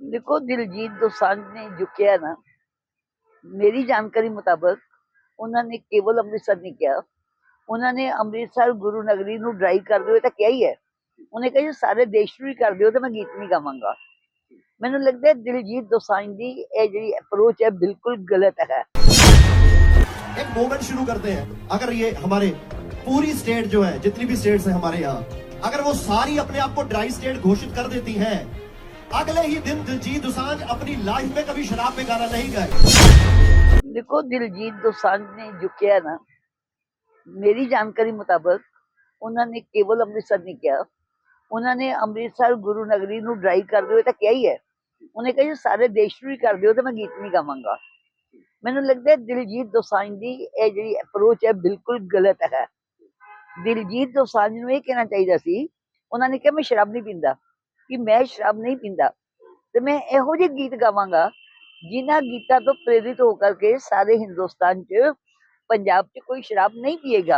ਦੇਖੋ ਦਿਲਜੀਤ ਦੋਸਾਂਝ ਨੇ ਜੋ ਕਿਹਾ ਨਾ ਮੇਰੀ ਜਾਣਕਾਰੀ ਮੁਤਾਬਕ ਉਹਨਾਂ ਨੇ ਕੇਵਲ ਅੰਮ੍ਰਿਤਸਰ ਨਹੀਂ ਕਿਹਾ ਉਹਨਾਂ ਨੇ ਅੰਮ੍ਰਿਤਸਰ ਗੁਰੂ ਨਗਰੀ ਨੂੰ ਡਰਾਈ ਕਰਦੇ ਹੋਏ ਤਾਂ ਕਿਹਾ ਹੀ ਹੈ ਉਹਨੇ ਕਿਹਾ ਜੀ ਸਾਰੇ ਦੇਸ਼ ਨੂੰ ਹੀ ਕਰ ਦਿਓ ਤੇ ਮੈਂ ਗੀਤ ਨਹੀਂ ਗਾਵਾਂਗਾ ਮੈਨੂੰ ਲੱਗਦਾ ਹੈ ਦਿਲਜੀਤ ਦੋਸਾਂਝ ਦੀ ਇਹ ਜਿਹੜੀ ਅਪਰੋਚ ਹੈ ਬਿਲਕੁਲ ਗਲਤ ਹੈ एक मूवमेंट शुरू करते हैं अगर ये हमारे पूरी स्टेट जो है जितनी भी स्टेट्स हैं हमारे यहाँ अगर वो सारी अपने आप को ड्राई स्टेट घोषित कर देती हैं अगले ही दिन दिलजीत दोसांझ अपनी लाइफ में कभी शराब में गाना नहीं गाए देखो दिलजीत दोसांझ ने जो किया ना मेरी जानकारी मुताबिक उन्होंने केवल अमृतसर नहीं किया उन्होंने अमृतसर गुरु नगरी ਨੂੰ ਡਰਾਈ ਕਰਦੇ ਹੋਏ ਤਾਂ ਕਿਹਾ ਹੀ ਹੈ ਉਹਨੇ ਕਿਹਾ ਜੀ ਸਾਰੇ ਦੇਸ਼ ਨੂੰ ਹੀ ਕਰ ਦਿਓ ਤੇ ਮੈਂ ਗੀਤ ਨਹੀਂ ਗਾਵਾਂਗਾ ਮੈਨੂੰ ਲੱਗਦਾ ਹੈ ਦਿਲਜੀਤ ਦੋਸਾਂਝ ਦੀ ਇਹ ਜਿਹੜੀ ਅਪਰੋਚ ਹੈ ਬਿਲਕੁਲ ਗਲਤ ਹੈ ਦਿਲਜੀਤ ਦੋਸਾਂਝ ਨੂੰ ਇਹ ਕਹਿਣਾ ਚਾਹੀਦਾ ਸੀ ਉਹਨਾਂ ਨੇ ਕਿਹਾ ਮੈਂ ਸ਼ਰਾਬ ਨਹੀਂ ਪੀਂਦਾ ਕਿ ਮੈਂ ਸ਼ਰਾਬ ਨਹੀਂ ਪੀਂਦਾ ਤੇ ਮੈਂ ਇਹੋ ਜਿਹੇ ਗੀਤ ਗਾਵਾਂਗਾ ਜਿਨ੍ਹਾਂ ਗੀਤਾਂ ਤੋਂ ਪ੍ਰੇਰਿਤ ਹੋ ਕਰਕੇ ਸਾਰੇ ਹਿੰਦੁਸਤਾਨ 'ਚ ਪੰਜਾਬ 'ਚ ਕੋਈ ਸ਼ਰਾਬ ਨਹੀਂ ਪੀਏਗਾ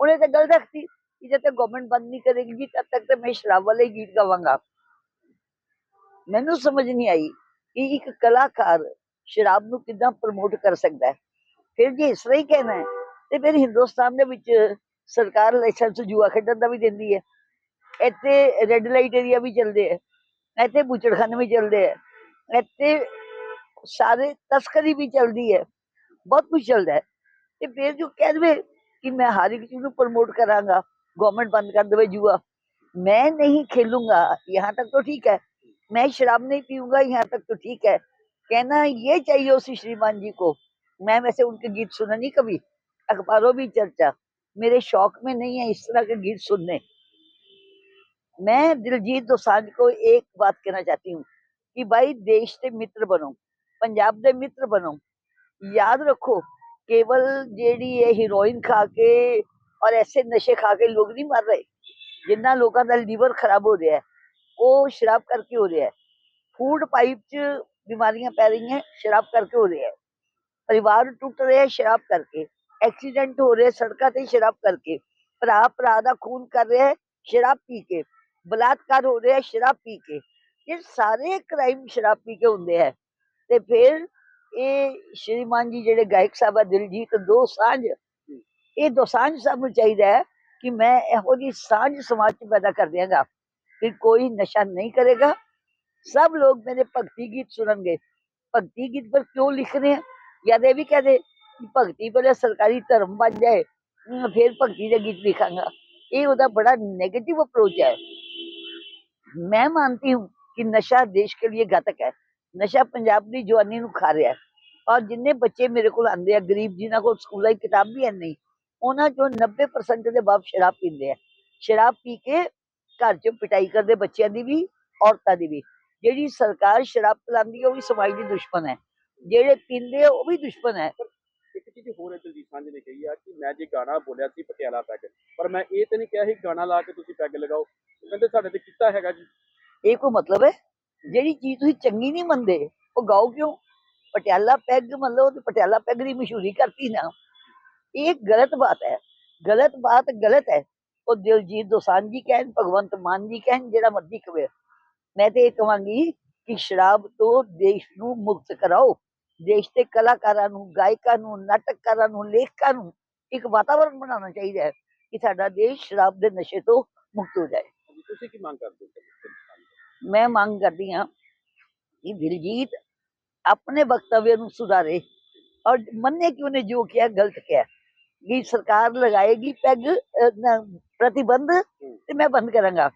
ਉਹਨੇ ਤਾਂ ਗੱਲ ਰੱਖਤੀ ਕਿ ਜਦ ਤੱਕ ਗਵਰਨਮੈਂਟ ਬੰਦ ਨਹੀਂ ਕਰੇਗੀ ਜੀ ਤਦ ਤੱਕ ਤਾਂ ਮੈਂ ਸ਼ਰਾਬ ਵਾਲੇ ਹੀ ਗੀਤ ਗਾਵਾਂਗਾ ਮੈਨੂੰ ਸਮਝ ਨਹੀਂ ਆਈ ਕਿ ਇੱਕ ਕਲਾਕਾਰ ਸ਼ਰਾਬ ਨੂੰ ਕਿੱਦਾਂ ਪ੍ਰਮੋਟ ਕਰ ਸਕਦਾ ਹੈ ਫਿਰ ਜੇ ਇਸ ਤਰ੍ਹਾਂ ਹੀ ਕਹਿਣਾ ਹੈ ਤੇ ਫਿਰ ਹਿੰਦੁਸਤਾਨ ਦੇ ਵਿੱਚ ਸਰਕਾਰ ਲਾਇਸੈਂਸ ਜੂਆ ਖੇਡਣ ਦਾ ਵੀ ਦਿੰਦੀ ਹੈ ਇੱਥੇ ਰੈੱਡ ਲਾਈਟ ਏਰੀਆ ਵੀ ਚੱਲਦੇ ਹੈ ਇੱਥੇ ਬੁੱਚੜਖਾਨੇ ਵੀ ਚੱਲਦੇ ਹੈ ਇੱਥੇ ਸਾਰੇ ਤਸਕਰੀ ਵੀ ਚੱਲਦੀ ਹੈ ਬਹੁਤ ਕੁਝ ਚੱਲਦਾ ਹੈ ਤੇ ਫਿਰ ਜੋ ਕਹਿ ਦੇਵੇ ਕਿ ਮੈਂ ਹਰ ਇੱਕ ਚੀਜ਼ ਨੂੰ ਪ੍ਰਮੋਟ ਕਰਾਂਗਾ गवर्नमेंट बंद कर देवे जुआ मैं नहीं खेलूंगा यहाँ तक तो ठीक है मैं शराब नहीं पीऊंगा यहाँ तक तो ठीक है कहना ये चाहिए उसी श्रीमान जी को मैं वैसे उनके गीत सुना नहीं कभी अखबारों भी चर्चा मेरे शौक में नहीं है इस तरह के गीत सुनने मैं दिलजीत दोसांझ को एक बात कहना चाहती हूँ कि भाई देश के मित्र बनो, पंजाब के मित्र बनो। याद रखो, केवल जेडी है हीरोइन खा के और ऐसे नशे खा के लोग नहीं मर रहे, जिन्ना लोगों का लीवर खराब हो रहा है, वो शराब करके हो रहा है। फ़ूड पाइप च बीमारियाँ पै रही हैं, शराब करके हो रहा है। परिवार टूट रहे हैं, शराब करके। एक्सीडेंट हो रहे हैं, सड़क से शराब करके। भरा भरा खून कर रहे हैं, शराब पी के। ਬਲਾਤਕਾਰ ਹੋ ਰਿਹਾ ਸ਼ਰਾਬ ਪੀ ਕੇ ਇਹ ਸਾਰੇ ਕ੍ਰਾਈਮ ਸ਼ਰਾਬ ਪੀ ਕੇ ਹੁੰਦੇ ਹੈ ਤੇ ਫਿਰ ਇਹ ਸ਼੍ਰੀਮਾਨ ਜੀ ਜਿਹੜੇ ਗਾਇਕ ਸਾਹਿਬ ਆ ਦਿਲਜੀਤ ਦੋਸਾਂਝ ਇਹ ਦੋਸਾਂਝ ਸਾਹਿਬ ਨੂੰ ਚਾਹੀਦਾ ਹੈ ਕਿ ਮੈਂ ਇਹੋ ਜਿਹੀ ਸਾਂਝ ਸਮਾਜ 'ਚ ਪੈਦਾ ਕਰ ਦਿਆਂਗਾ ਕਿ ਕੋਈ ਨਸ਼ਾ ਨਹੀਂ ਕਰੇਗਾ सब लोग मेरे भक्ति गीत सुनेंगे भक्ति गीत पर क्यों लिख रहे हैं या तो ये भी कह दे कि भक्ति पहले सरकारी धर्म बन जाए हम्म, फिर भक्ति के गीत लिखांगा ये ਉਹਦਾ बड़ा नेगेटिव अप्रोच है मैं मानती हूँ कि नशा देश के लिए घातक है नशा पंजाब की जवानी ਨੂੰ ਖਾ ਰਿਹਾ ਹੈ ਔਰ ਜਿੰਨੇ ਬੱਚੇ ਮੇਰੇ ਕੋਲ ਆਉਂਦੇ ਆ ਗਰੀਬ ਜਿਨ੍ਹਾਂ ਕੋਲ ਸਕੂਲਾਂ ਦੀ ਕਿਤਾਬ ਵੀ ਹੈ ਨਹੀਂ ਉਹਨਾਂ ਚੋਂ 90% ਦੇ ਬਾਪ ਸ਼ਰਾਬ ਪੀਂਦੇ ਆ ਸ਼ਰਾਬ ਪੀ ਕੇ ਘਰ 'ਚ ਪਿਟਾਈ ਕਰਦੇ ਬੱਚਿਆਂ ਦੀ ਵੀ ਔਰਤਾਂ ਦੀ ਵੀ ਜਿਹੜੀ ਸਰਕਾਰ ਸ਼ਰਾਬ ਪਿਲਾਉਂਦੀ ਹੈ ਉਹ ਵੀ ਸਮਾਜ ਦੀ ਦੁਸ਼ਮਣ ਹੈ ਜਿਹੜੇ ਪੀਂਦੇ ਆ ਉਹ ਵੀ ਦੁਸ਼ਮਣ ਹੈ ਇੱਕ ਚੀਜ਼ ਹੋਰ ਹੈ ਦਲਜੀਤ ਸਾਂਝ ਨੇ ਕਹੀ ਆ ਕਿ ਮੈਂ ਜੇ ਗਾਣਾ ਬੋਲਿਆ ਸੀ ਪਟਿਆਲਾ ਪੈਗ ਪਰ ਮੈਂ ਇਹ ਤੇ ਨਹੀਂ ਕਿਹਾ ਸੀ ਗਾਣਾ ਲਾ ਕੇ ਤੁਸੀਂ ਪੈਗ ਲਗਾਓ ਉਹ ਕਹਿੰਦੇ ਸਾਡੇ ਤੇ ਕੀਤਾ ਹੈਗਾ ਜੀ। ਇਹ ਕੋਈ ਮਤਲਬ ਹੈ? ਜਿਹੜੀ ਚੀਜ਼ ਤੁਸੀਂ ਚੰਗੀ ਨਹੀਂ ਮੰਨਦੇ, ਉਹ ਗਾਓ ਕਿਉਂ? ਪਟਿਆਲਾ ਪੈਗ ਮਤਲਬ ਉਹ ਪਟਿਆਲਾ ਪੈਗ ਦੀ ਮਸ਼ਹੂਰੀ ਕਰਤੀ ਨਾ। ਇਹ ਗਲਤ ਬਾਤ ਹੈ। ਗਲਤ ਬਾਤ ਗਲਤ ਹੈ। ਉਹ ਦਿਲਜੀਤ ਦੋਸਾਂਝ ਜੀ ਕਹਿਣ, ਭਗਵੰਤ ਮਾਨ ਜੀ ਕਹਿਣ, ਜਿਹੜਾ ਮਰਜ਼ੀ ਕਵੇ। ਮੈਂ ਤੇ ਇਹ ਕਹਾਂਗੀ ਕਿ ਸ਼ਰਾਬ ਤੋਂ ਦੇਸ਼ ਨੂੰ ਮੁਕਤ ਕਰਾਓ। ਦੇਸ਼ ਦੇ ਕਲਾਕਾਰਾਂ ਨੂੰ, ਗਾਇਕਾਂ ਨੂੰ, ਨਾਟਕਕਾਰਾਂ ਨੂੰ, ਲੇਖਕਾਂ ਨੂੰ ਇੱਕ ਵਾਤਾਵਰਣ ਬਣਾਉਣਾ ਚਾਹੀਦਾ ਹੈ ਕਿ ਸਾਡਾ ਦੇਸ਼ ਸ਼ਰਾਬ ਦੇ ਨਸ਼ੇ ਤੋਂ ਮੁਕਤ ਹੋ ਜਾਏ। मैं मांग कर दी हाँ। कि दिलजीत अपने वक्तव्य सुधारे और मन कि उन्हें जो किया गलत किया। कि सरकार लगाएगी पैग प्रतिबंध तो मैं बंद करांगा।